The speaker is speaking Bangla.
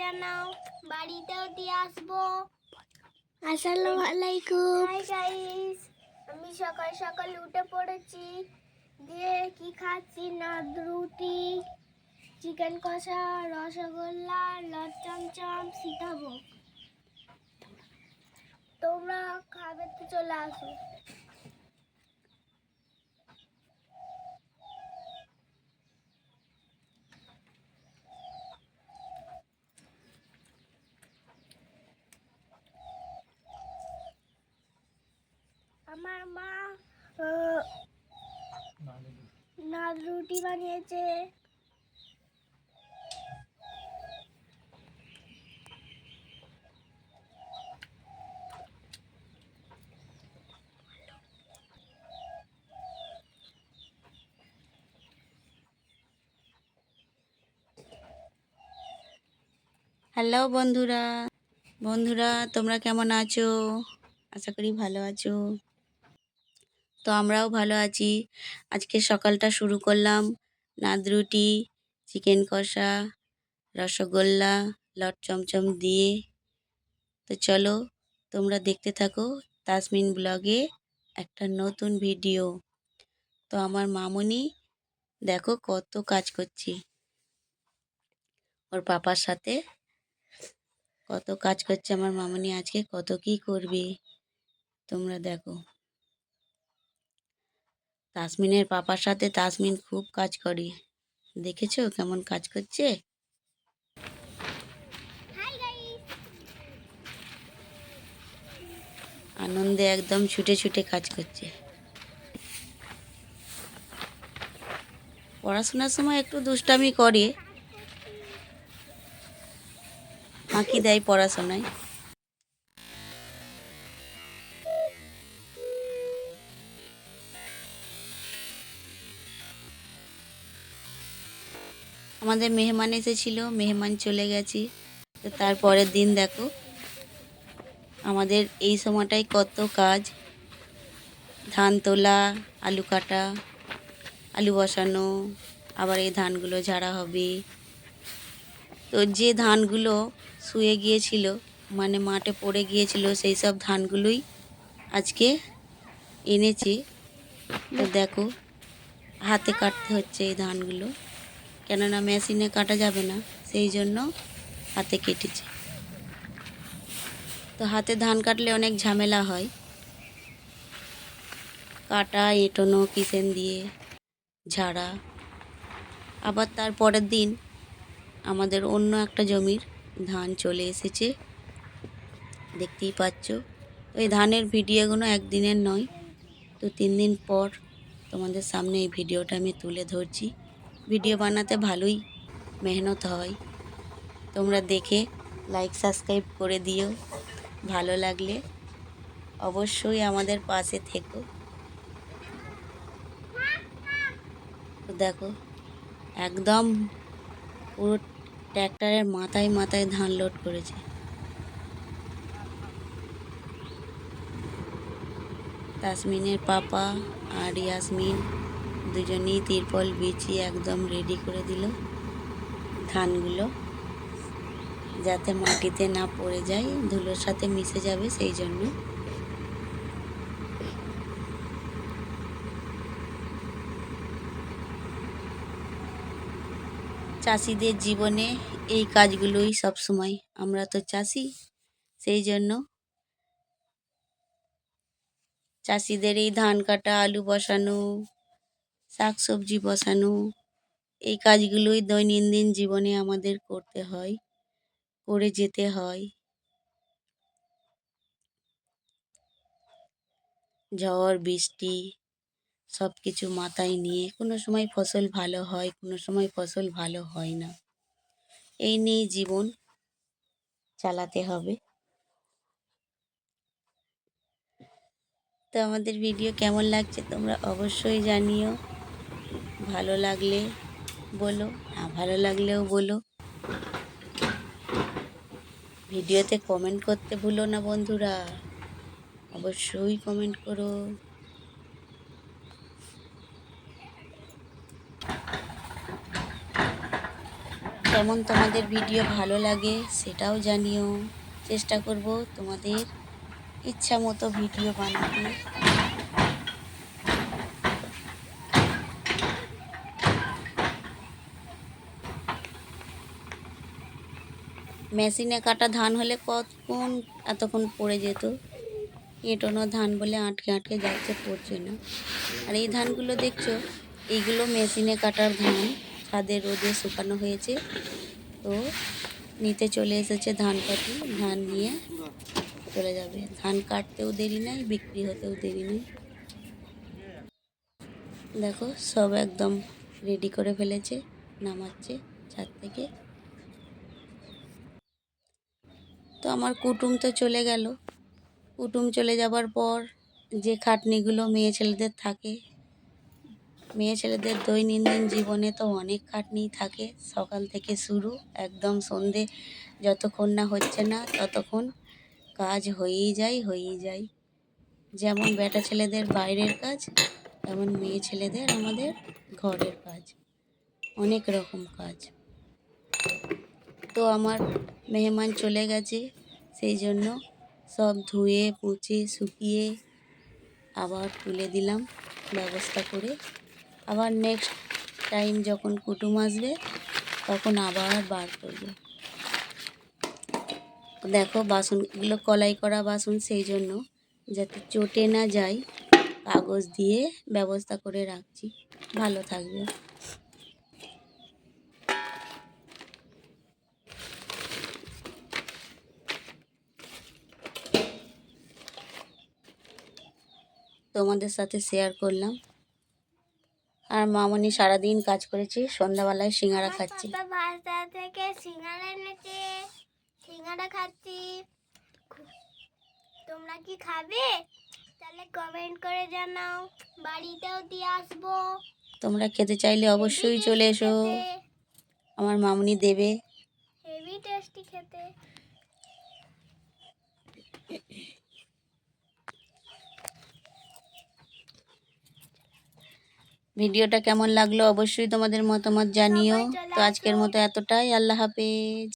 জানাও বাড়িতেও দিয়ে আসব। আসসালামু আলাইকুম। হাই গাইস আমি সকাল সকাল উঠে পড়েছি। দিয়ে কি খাচ্ছি? না রুটি চিকেন কষা রসগোল্লা লট চমচম সীতাভোগ। তোমরা খাবে তো চলে আসো। আমার মা রুটি বানিয়েছে। হ্যালো বন্ধুরা। বন্ধুরা তোমরা কেমন আছো? আশা করি ভালো আছো। তো আমরাও ভালো আছি। আজকে সকালটা শুরু করলাম নাদরুটি চিকেন কষা, রসগোল্লা, লট চমচম দিয়ে। তো চলো তোমরা দেখতে থাকো তাসমিন ব্লগে একটা নতুন ভিডিও। তো আমার মামুনি দেখো কত কাজ করছি। ওর পাপার সাথে কত কাজ করছে আমার মামনি আজকে কত কি করবে। তোমরা দেখো। তাসমিনের পাপার সাথে তাসমিন খুব কাজ করে। দেখেছ কেমন কাজ করছে? আনন্দে একদম ছুটে ছুটে কাজ করছে। পড়াশোনার সময় একটু দুষ্টামি করে। ফাঁকি দেয় পড়াশোনায়? আমাদের মেহমান এসেছিল, মেহমান চলে গেছি। তো তারপরের দিন দেখো, আমাদের এই সময়টাই কত কাজ। ধান তোলা, আলু কাটা, আলু বসানো, আবার এই ধানগুলো ঝাড়া হবে। তো যে ধানগুলো শুয়ে গিয়েছিল মানে মাঠে পড়ে গিয়েছিল, সেই সব ধানগুলোই আজকে এনেছে। তো দেখো, হাতে কাটতে হচ্ছে এই ধানগুলো। কেননা মেশিনে কাটা যাবে না, সেই জন্য হাতে কেটেছে। তো হাতে ধান কাটলে অনেক ঝামেলা হয়। কাটা, এঁটোনো, কিসেন দিয়ে, ঝাড়া। আবার তার পরের দিন আমাদের অন্য একটা জমির ধান চলে এসেছে। দেখতেই পাচ্ছ এই ধানের ভিডিওগুলো একদিনের নয় তো তিন দিন পর তোমাদের সামনে এই ভিডিওটা আমি তুলে ধরছি। ভিডিও বানাতে ভালোই মেহনত হয়। তোমরা দেখে লাইক সাবস্ক্রাইব করে দিও। ভালো লাগলে অবশ্যই আমাদের পাশে থেকো। দেখো, একদম পুরো ট্র্যাক্টরের মাথায় মাথায় ধান লোড করেছে। তাসমিনের পাপা আর ইয়াসমিন দুজনেই তিরপল বিছিয়ে একদম রেডি করে দিল ধানগুলো, যাতে মাটিতে না পড়ে যায়, ধুলোর সাথে মিশে যাবে সেই জন্য। চাষিদের জীবনে এই কাজগুলোই সব সময়। আমরা তো চাষি, সেই জন্য চাষিদের এই ধান কাটা, আলু বসানো শাক সবজি বসানো, এই কাজগুলোই দৈনন্দিন জীবনে আমাদের করতে হয়, করে যেতে হয়। ঝড়, বৃষ্টি সব কিছু মাথায় নিয়ে কোনো সময় ফসল ভালো হয়, কোনো সময় ফসল ভালো হয় না। এই নিয়ে জীবন চালাতে হবে। তো আমাদের ভিডিও কেমন লাগছে তোমরা অবশ্যই জানিও। ভালো লাগলে বলো, না ভালো লাগলেও বলো। ভিডিওতে কমেন্ট করতে ভুলো না বন্ধুরা। অবশ্যই কমেন্ট করো। কেমন তোমাদের ভিডিও ভালো লাগে সেটাও জানিও। চেষ্টা করব তোমাদের ইচ্ছা মতো ভিডিও বানাতে। মেশিনে কাটা ধান হলে কতক্ষণ, এতক্ষণ পড়ে যেত? এঁটোনো ধান বলে আটকে আটকে যাচ্ছে, পড়ছে না। আর এই ধানগুলো দেখছ? এইগুলো মেশিনে কাটার ধান। ছাদে রোদে শুকানো হয়েছে। তো নিতে চলে এসেছে ধান কাটি। ধান নিয়ে চলে যাবে। ধান কাটতেও দেরি নাই, বিক্রি হতেও দেরি নেই। দেখো, সব একদম রেডি করে ফেলেছে, নামাচ্ছে ছাদ থেকে। তো আমার কুটুম তো চলে গেল। কুটুম চলে যাবার পর যে খাটনিগুলো মেয়ে ছেলেদের থাকে, মেয়ে ছেলেদের দৈনন্দিন জীবনে তো অনেক খাটনি থাকে। সকাল থেকে শুরু, একদম সন্ধে, যতক্ষণ না হচ্ছে না ততক্ষণ কাজ হয়েই যায় হয়েই যায়। যেমন বেটা ছেলেদের বাইরের কাজ, তেমন মেয়ে ছেলেদের আমাদের ঘরের কাজ। অনেক রকম কাজ। তো আমার মেহমান চলে গেছে, সেই জন্য সব ধুয়ে, মুছে, শুকিয়ে আবার তুলে দিলাম ব্যবস্থা করে। আবার নেক্সট টাইম যখন কুটুম আসবে, তখন আবার বার করব। দেখো বাসন এগুলো কলাই করা বাসন, সেই জন্য যাতে চটে না যায়, কাগজ দিয়ে ব্যবস্থা করে রাখছি। ভালো থাকবে। তোমাদের সাথে শেয়ার করলাম। আর মামনি সারাদিন কাজ করেছি সন্ধ্যাবেলায় সিঙ্গারা খাচ্ছি। থেকে সিঙ্গারা এনেছে সিঙ্গারা খাচ্ছি। তোমরা কি খাবে? তাহলে কমেন্ট করে জানাও বাড়িতেও দিয়ে আসব। তোমরা খেতে চাইলে অবশ্যই চলে এসো। আমার মামনি দেবে। হেভি টেস্টি খেতে। ভিডিওটা কেমন লাগল অবশ্যই তোমাদের মতামত জানিও। তো আজকের মতো এতটাই। আল্লাহ হাফেজ।